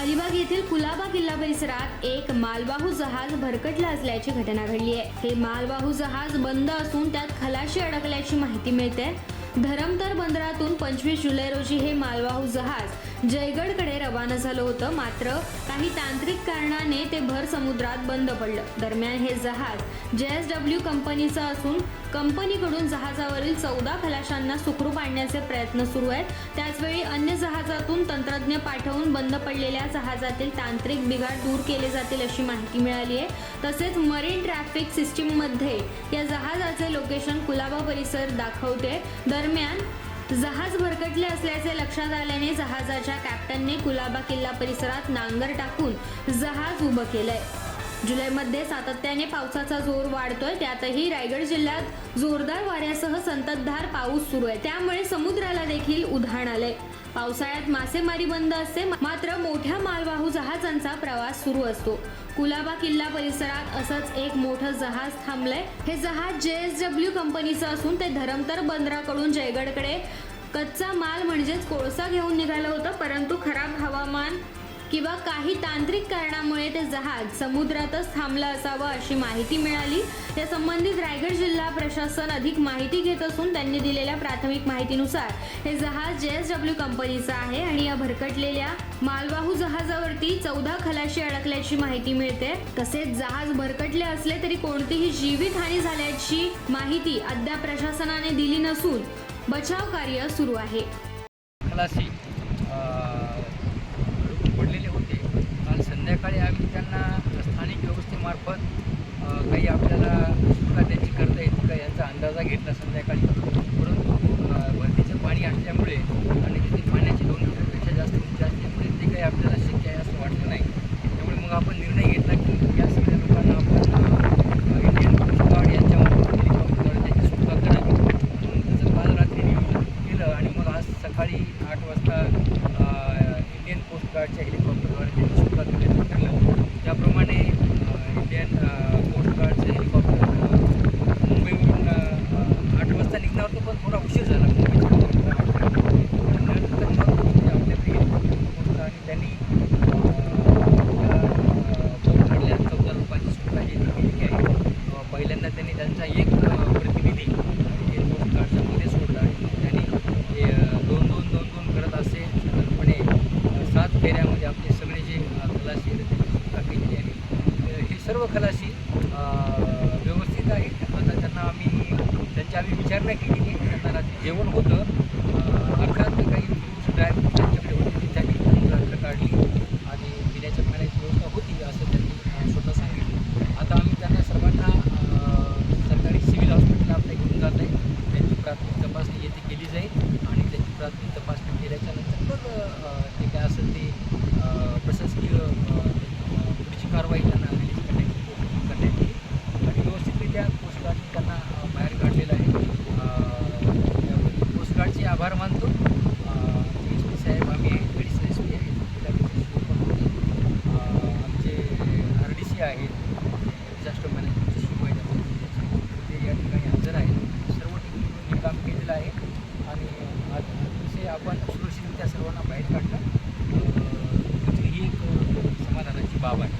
अलिबाग येथील कुलाबा किल्ला परिसरात एक मालवाहू जहाज भरकटला असल्याची घटना घडली आहे. हे मालवाहू जहाज बंद असून त्यात खलाशी अडकल्याची माहिती मिळते. धरमतर बंदरातून पंचवीस जुलै रोजी हे मालवाहू जहाज जयगडकडे रवाना झालं होतं. मात्र काही तांत्रिक कारणाने ते भर समुद्रात बंद पडलं. दरम्यान हे जहाज जे एस डब्ल्यू कंपनीचं असून कंपनीकडून जहाजावरील चौदा खलाशांना सुखरूप आणण्याचे प्रयत्न सुरू आहेत. त्याचवेळी अन्य जहाज जहाजातून तंत्रज्ञ पाठवून बंद पडलेल्या जहाजातील तांत्रिक बिघाड दूर केले जातील अशी माहिती मिळाली आहे. तसेच मरीन ट्रॅफिक सिस्टीममध्ये या जहाजाचे लोकेशन कुलाबा परिसर दाखवते. दरम्यान जहाज भरकटले असल्याचे लक्षात आल्याने जहाजाच्या कॅप्टनने कुलाबा किल्ला परिसरात नांगर टाकून जहाज उभं केलंय. जुलैमध्ये सातत्याने पावसाचा जोर वाढतोय. त्यातही रायगड जिल्ह्यात जोरदार वाऱ्यासह संततधार पाऊस सुरू आहे. त्यामुळे समुद्राला देखील उधाण आलंय. पावसाळ्यात मासेमारी बंद असते. मात्र मोठ्या मालवाहू जहाजांचा प्रवास सुरू असतो. कुलाबा किल्ला परिसरात असंच एक मोठं जहाज थांबलंय. हे जहाज जे एस डब्ल्यू कंपनीचं असून ते धरमतर बंदराकडून जयगडकडे कच्चा माल म्हणजेच कोळसा घेऊन निघालं होतं. परंतु खराब हवामान किंवा काही तांत्रिक कारणामुळे ते जहाज समुद्रातच थांबलं असावं अशी माहिती मिळाली. या संबंधित रायगड जिल्हा प्रशासन अधिक माहिती घेत असून त्यांनी दिलेल्या प्राथमिक माहितीनुसार हे जहाज जे एस डब्ल्यू कंपनीचं आहे आणि या भरकटलेल्या मालवाहू जहाजावरती चौदा खलाशी अडकल्याची माहिती मिळते. तसेच जहाज भरकटले असले तरी कोणतीही जीवितहानी झाल्याची माहिती अद्याप प्रशासनाने दिली नसून बचाव कार्य सुरू आहे खलासी पडलेले होते काल संध्याकाळी आम्ही त्यांना स्थानिक व्यवस्थेमार्फत काही आपल्याला सुटका त्यांची करता येते का याचा अंदाजा घेतला संध्याकाळी. परंतु भरतीचं पाणी असल्यामुळे आणि तिथे पाण्याची दोन मीटरपेक्षा जास्त उंची असल्यामुळे ते काही आपल्याला शक्य आहे असं वाटलं नाही. त्यामुळे मग आपण निर्णय घेतला की या सगळ्या लोकांना आपण अ, इंडियन कोस्ट गार्ड यांच्यामार्फत हेलिकॉप्टरद्वारे त्याची सुटका करावी म्हणून त्याचं काल रात्री नियोजन केलं आणि मग आज सकाळी आठ वाजता अ, इंडियन कोस्ट गार्डच्या हेलिकॉप्टरद्वारे त्याची सुटका करण्याचं ठरलं त्याप्रमाणे अ, इंडियन अ, कोस्ट गार्डचं हेलिकॉप्टर अ, मुंबईवरून अ, अ, आठ वाजता निघणार होतं पण थोडा उशीर झाला मुंबईच्या नंतर मग आपल्याकडे हेलिकॉप्टर पोहोचलं आणि त्यांनी अ, या, अ, बोटमधल्या चौदा लोकांची सुटका जी ती केलेली आहे अ, पहिल्यांदा त्यांनी त्यांचा एक अ, प्रतिनिधी इंडियन कोस्ट गार्डच्या मध्ये सोडला आणि त्यांनी हे, अ, दोन दोन दोन दोन करत असे साधारणपणे अ, म्हणजे सात आपले सगळे जे अ, खलाशी आहेत आहे. हे सर्व खलाशी व्यवस्थित आहेत. आता त्यांना आम्ही त्यांची आम्ही विचारणा केली की त्यांना रात्री जेवण होतं. पुढची कारवाई त्यांना रिलीज करण्याची करण्यात आणि व्यवस्थितरित्या कोस्टगार्डने त्यांना बाहेर काढलेलं आहे. कोस्टगार्डचे आभार मानतो. एस साहेब आम्ही आमचे आहेत. शिव ते या ठिकाणी आहेत. सर्व काम केलेलं आहे. आणि आपण सुरक्षितरित्या सर्वांना बाहेर काढलं. Bye-bye.